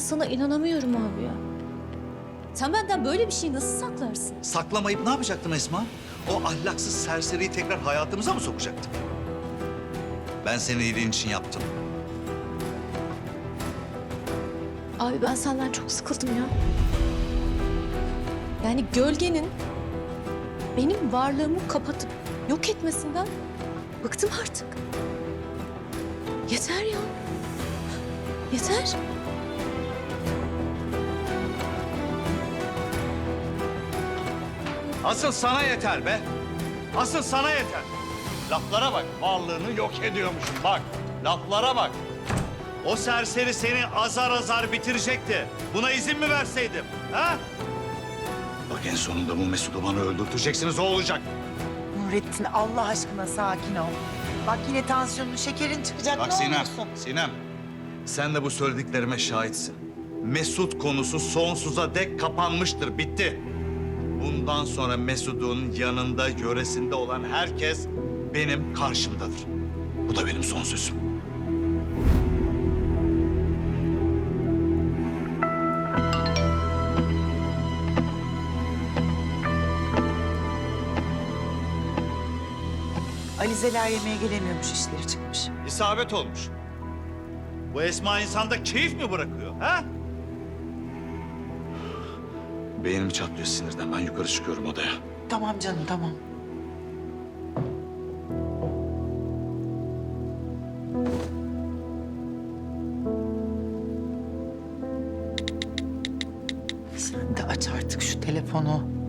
sana inanamıyorum abi ya. Sen benden böyle bir şeyi nasıl saklarsın? Saklamayıp ne yapacaktım Esma? O ahlaksız serseriyi tekrar hayatımıza mı sokacaktım? Ben senin iyiliğin için yaptım. Abi ben senden çok sıkıldım ya. Yani gölgenin benim varlığımı kapatıp yok etmesinden bıktım artık. Yeter ya. Yeter. Asıl sana yeter be. Asıl sana yeter. Laflara bak. Varlığını yok ediyormuşum bak. Laflara bak. O serseri seni azar azar bitirecekti. Buna izin mi verseydim? Ha? Bak en sonunda bu Mesut'u bana öldürteceksiniz. O olacak. Nurettin Allah aşkına sakin ol. Bak yine tansiyonun, şekerin çıkacak Bak ne Sinem, olursun. Sinem. Sen de bu söylediklerime şahitsin. Mesut konusu sonsuza dek kapanmıştır, bitti. Bundan sonra Mesut'un yanında, yöresinde olan herkes benim karşımdadır. Bu da benim son sözüm. Alizeler yemeğe gelemiyormuş, işleri çıkmış. İsabet olmuş. Bu Esma insanda keyif mi bırakıyor, ha? Beynim çatlıyor sinirden. Ben yukarı çıkıyorum odaya. Tamam canım tamam. Sen de aç artık şu telefonu.